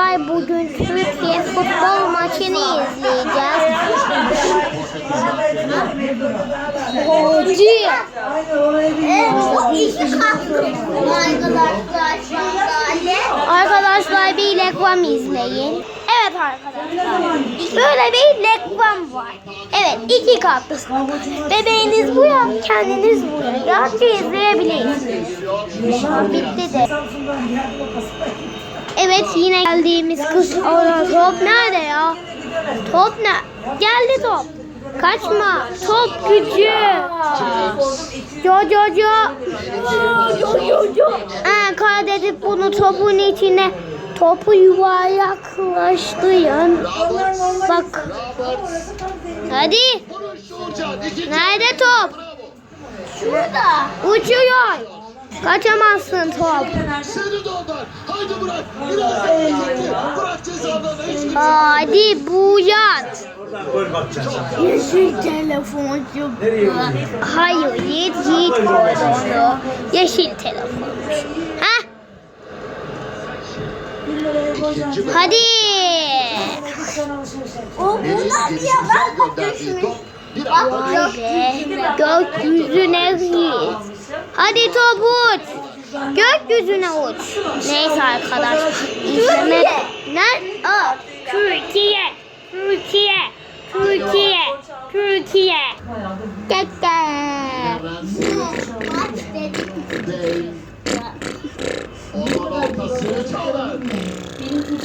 Bugün Türkiye futbol maçını izleyeceğiz. Hoca. Arkadaşlar bir reklam izleyin. Evet arkadaşlar. Böyle bir reklam var. Evet iki katlı. Bebeğiniz bu ya, kendiniz bu ya. Rahatça izleyebilirsiniz. Bitti de. Evet yine geldiğimiz kız. Aa, top nerede ya? Top ne? Geldi top. Kaçma. Top gücü. Jo jo jo. Ha, kaydedip bunu topun içine topu yuvarlaklaştırın. Bak. Hadi. Nerede top? Şurada. Uçuyor. Kaçamazsın top. Seni de ondan. Haydi bırak. Biraz daha. Bırak cezalarını hiç. Hadi buyat. Yeşil telefoncu. Hayır, yiğit yiğit koydu onu. Yeşil telefonmuş. Ha? Hadi. O bunlar bir yalan. Bir Bak. Gökyüzüne git. Hadi tabut. Gökyüzüne uç. Neyse arkadaşlar. İzleme. Ne? Aa, Türkiye. Türkiye. Türkiye. Türkiye. Keke. Thank.